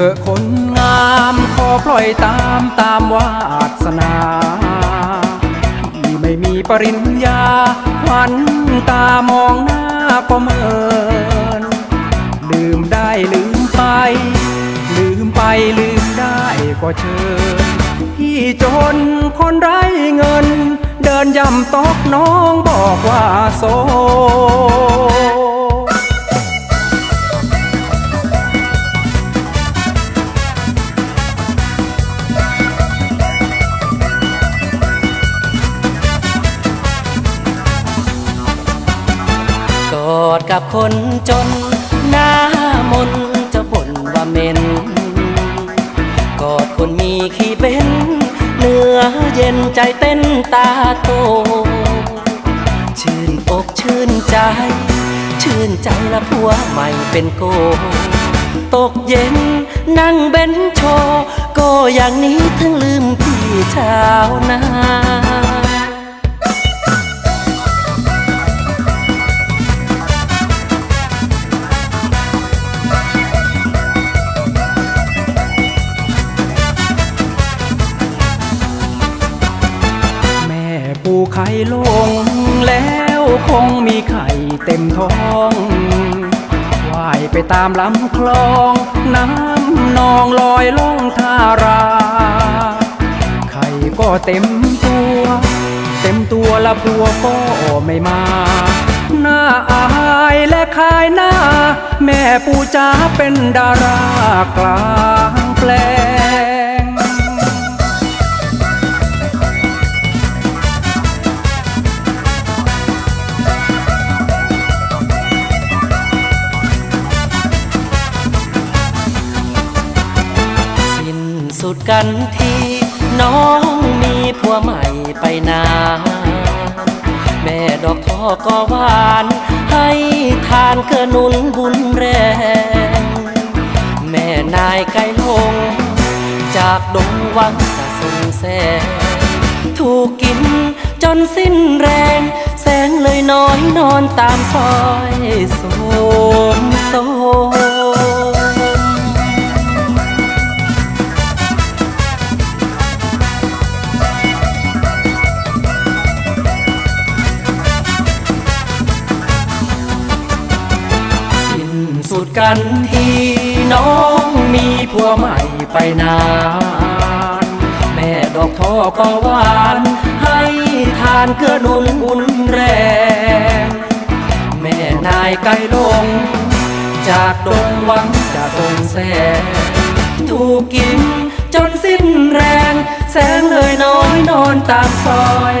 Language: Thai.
ถอะคนงามขอปล่อยตามตามวาสนาที่ไม่มีปริญญาควันตามองหน้าก็เมินลืมได้ลืมไป ลืมไปลืมได้ก็เชิญพี่จนคนไร้เงิน เดินย่ำตอกน้องบอกว่าโซ อดกับคนจน หน้ามนจะบ่นว่าเหม็นกอดคนมีขี้เป็นเนื้อเย็นใจเต้นตาโต ชื่นอกชื่นใจ ชื่นใจละผัวใหม่เป็นโก ตกเย็นนั่งเบนโชว์ ก็อย่างนี้ทั้งลืมพี่ชาวนา ไข่ลงแล้วคงมีไข่เต็มท้องว่ายไปตามลำคลอง น้ำนองลอยล่องทารา ไข่ก็เต็มตัว เต็มตัวละพัวก็ไม่มาหน้าอายและขายหน้า แม่ปูจ้าเป็นดารากลางแปลง สุดกันทีน้องมีผัวใหม่ไปนาแม่ดอกทอก็หวาน ให้ทานเกือนุนบุญแรง แม่นายไก่ลง จากดงวังจะส่งแสงถูกกินจนสิ้นแรง แสงเลยน้อยนอนตามซอยโสม กันทีน้องมีผัวใหม่ไปนาน แม่ดอกทอก็หวาน ให้ทานเกือหนุนบุญแรง แม่นายไก่ลง จากดงหวังจะทรงแสงถูกกินจนสิ้นแรง แสงเลยน้อยนอนตามซอย